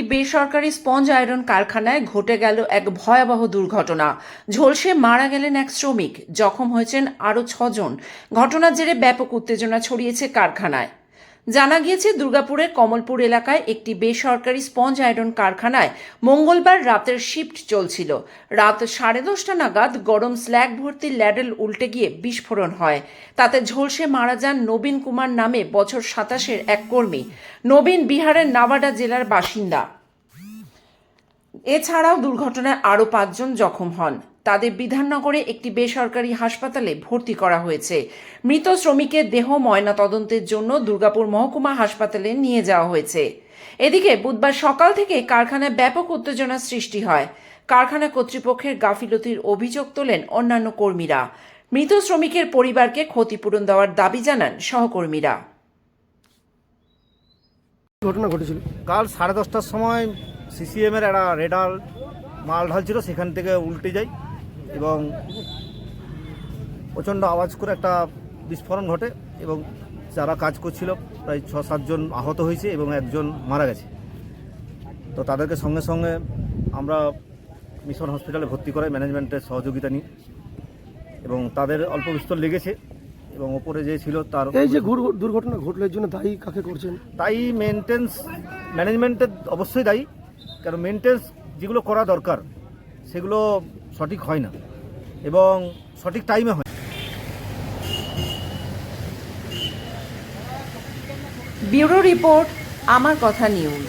একটি বেসরকারি sponge iron কারখানায় ঘটে গেল এক ভয়াবহ দুর্ঘটনা। ঝলসে মারা গেলেন এক শ্রমিক, জখম হয়েছেন আরও ছজন। ঘটনার জেরে ব্যাপক উত্তেজনা ছড়িয়েছে কারখানায়। জানা গিয়েছে, দুর্গাপুরের কমলপুর এলাকায় একটি বেসরকারি স্পঞ্জ আয়রন কারখানায় মঙ্গলবার রাতের শিফট চলছিল। রাত সাড়ে দশটা নাগাদ গরম স্ল্যাগ ভর্তি ল্যাডেল উল্টে গিয়ে বিস্ফোরণ হয়। তাতে ঝলসে মারা যান নবীন কুমার নামে বছর সাতাশের এক কর্মী। নবীন বিহারের নাভাডা জেলার বাসিন্দা। এছাড়াও দুর্ঘটনায় আরও পাঁচজন জখম হন। তাদের বিধাননগরে একটি বেসরকারি হাসপাতালে ভর্তি করা হয়েছে। মৃত শ্রমিকের দেহ ময়না তদন্তের জন্য দুর্গাপুর মহকুমা হাসপাতালে নিয়ে যাওয়া হয়েছে। এদিকে বুধবার সকাল থেকে কারখানায় ব্যাপক উত্তেজনার সৃষ্টি হয়। কারখানা কর্তৃপক্ষের গাফিলতির অভিযোগ তোলেন অন্যান্য কর্মীরা। মৃত শ্রমিকের পরিবারকে ক্ষতিপূরণ দেওয়ার দাবি জানান সহকর্মীরা। ঘটনা ঘটেছিল। কাল সাড়ে দশটার সময় সিসিএমের একটা রেডার মাল ঢালছিল সেখান থেকে উল্টে যায়। এবং প্রচণ্ড আওয়াজ করে একটা বিস্ফোরণ ঘটে এবং যারা কাজ করছিল প্রায় ছ সাতজন আহত হয়েছে এবং একজন মারা গেছে। তো তাদেরকে সঙ্গে সঙ্গে আমরা মিশন হসপিটালে ভর্তি করাই ম্যানেজমেন্টের সহযোগিতা নিই এবং তাদের অল্প বিস্তর লেগেছে এবং ওপরে যে ছিল তার এই যে দুর্ঘটনা ঘটলো জন্য দায়ী কাকে করছেন? তাই মেনটেন্স ম্যানেজমেন্টের অবশ্যই দায়ী কারণ মেনটেন্স যেগুলো করা দরকার সেগুলো সঠিক হয় না এবং সঠিক টাইমে হয়। ব্যুরো রিপোর্ট আমার কথা নিউজ